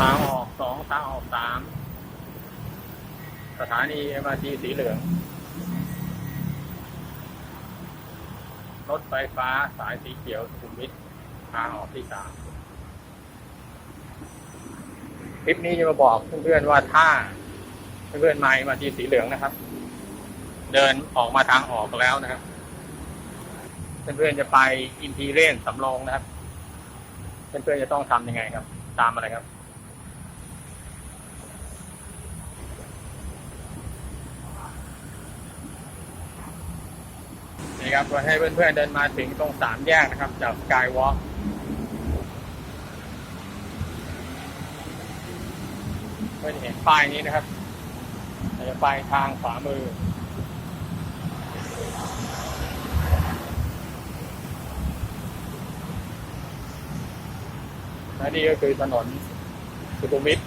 ทางออกสองทางออกสามสถานีเอ็มอาร์ทีสีเหลือง รถไฟฟ้าสายสีเขียวสุขุมวิททางออกที่สามคลิปนี้จะมาบอกเพื่อนๆว่าถ้าเพื่อนๆมามาทีสีเหลืองนะครับ เดินออกมาทางออกแล้วนะครับเพื่อนๆจะไปอินทีเรนสำโรงนะครับ เพื่อนๆจะต้องทำยังไงครับ ตามอะไรครับ นี่ครับก็ให้เพื่อนๆเดินมาถึงตรงสามแยกนะครับ จากสกายวอล์กเพื่อนเห็นป้ายนี้นะครับเราจะไปทางขวามือและนี่ก็คือถนนสุขุมวิท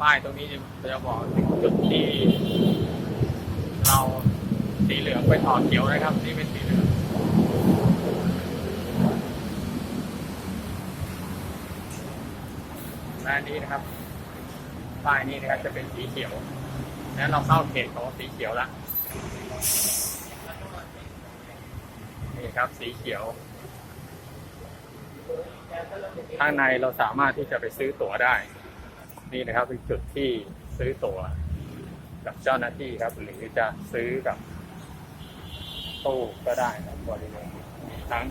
ป้ายตรงนี้จะบอกจุดที่เราสีเหลืองเป็นออกเขียวนะครับ นี่เป็นสีเหลืองและอันนี้นะครับ ป้ายนี้นะครับจะเป็นสีเขียว แล้วเราเข้าเขตของสีเขียวล้วนี่ครับสีเขียว ข้างในเราสามารถที่จะไปซื้อตั๋วได้ นี่นะครับเป็นจุดที่ซื้อตั๋วกับเจ้าหน้าที่ครับ หรือจะซื้อกับตู้ก็ได้ครับบริเวณทั้ง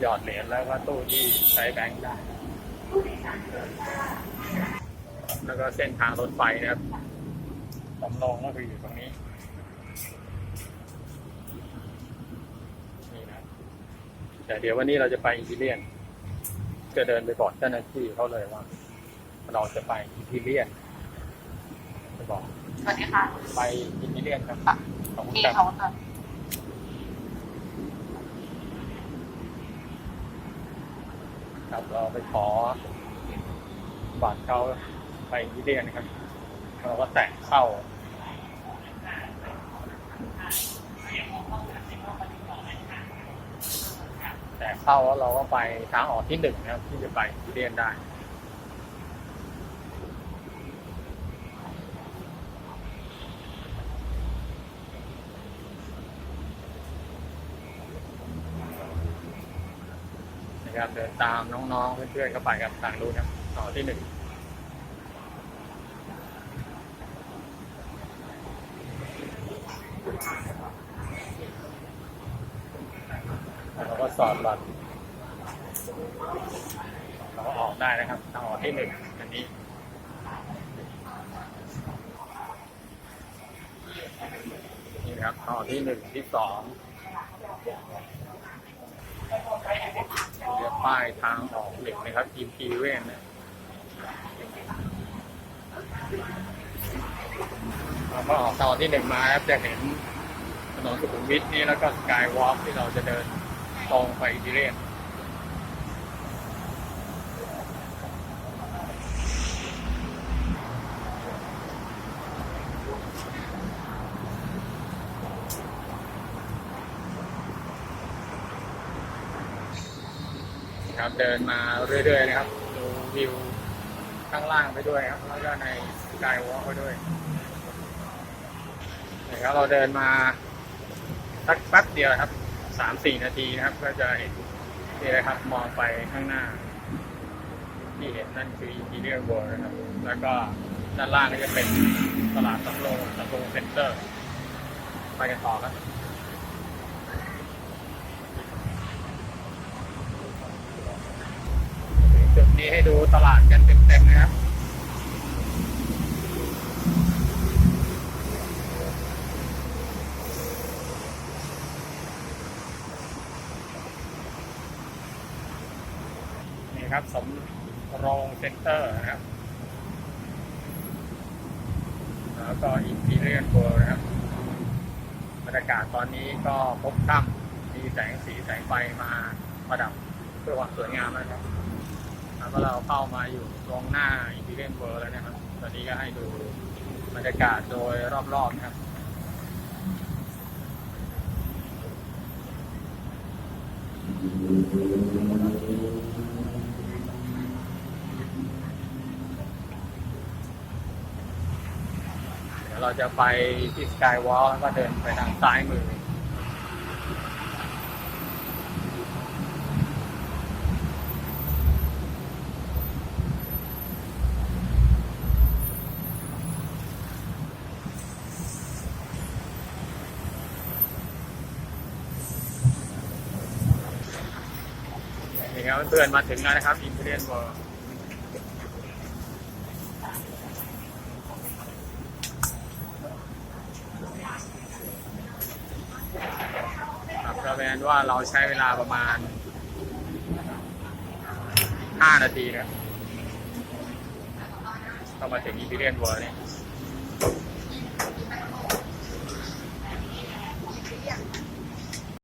หยอดเหรียญแล้วก็ตู้ที่ใช้แบงค์ได้ แล้วก็เส้นทางรถไฟนะครับสำรองก็คืออยู่ตรงนี้นี่นะแต่เดี๋ยววันนี้เราจะไปอินทีเลียน จะเดินไปบอกเจ้าหน้าที่เขาเลยว่า เราจะไปอินทีเลียนจะบอกสวัสดีค่ะไปอินทีเลียนครับขอบคุณพี่ครับ เขาค่ะครับเราไปขอบัตรเขาไปอินทีเลียนนะครับ เราก็แตะเข้า แต่เข้าแล้วเราก็ไปทางออกที่หนึ่งนะครับ ที่จะไปอินทีเลียนได้ นะครับ เดินตามน้องๆ เพื่อนๆเข้าไปกับทางนู้นครับต่อที่หนึ่งเราก็สอดบัตรเราก็ออกได้นะครับทางออกที่หนึ่งอันนี้นี่นะครับทางออกที่หนึ่งที่สอง เรียกป้ายทางออกเหล็กนะครับทีมพีเวนนะเราก็ออกตอนที่หนึ่งมาครับจะเห็นถนนสุขุมวิทนี่แล้วก็สกายวอล์กที่เราจะเดินตรงไปอินทีเรียน ครับเดินมาเรื่อยๆนะครับดูวิวข้างล่างไปด้วยครับแล้วก็ในสกายวอล์กไปด้วยนะครับเราเดินมาสักแป๊บเดียวครับสามสี่นาทีนะครับ ก็จะเห็นนี่เลยครับ มองไปข้างหน้า ที่เห็นนั่นคืออินทีเรียร์เวิร์นะครับ แล้วก็ด้านล่างก็จะเป็นตลาดสำโรงสำโรงเซ็นเตอร์ ไปกันต่อครับ จุด นี้ให้ดูตลาดกันเต็มๆนะครับนี่ครับสมโรงเซ็นเตอร์นะครับ แล้วก็อินทีเรียนเวิร์นะครับบรรยากาศตอนนี้ก็พบค่ำมีแสงสีแสงไฟมาประดับเพื่อความสวยงามนะครับ แล้วก็เราเข้ามาอยู่ตรงหน้าอินทีเรียนเวิร์แล้วนะครับ ตอนนี้ก็ให้ดูบรรยากาศโดยรอบๆนะครับเดี๋ยวเราจะไปที่สกายวอล์กก็เดินไปทางซ้ายมือ นี่ ครับเพื่อนมาถึงแล้วนะครับอินเทเรียนเวิร์ครับก็เป็นว่าเราใช้เวลาประมาณ 5 นาทีครับก็มาถึงอินเทเรียนเวิร์นี่ย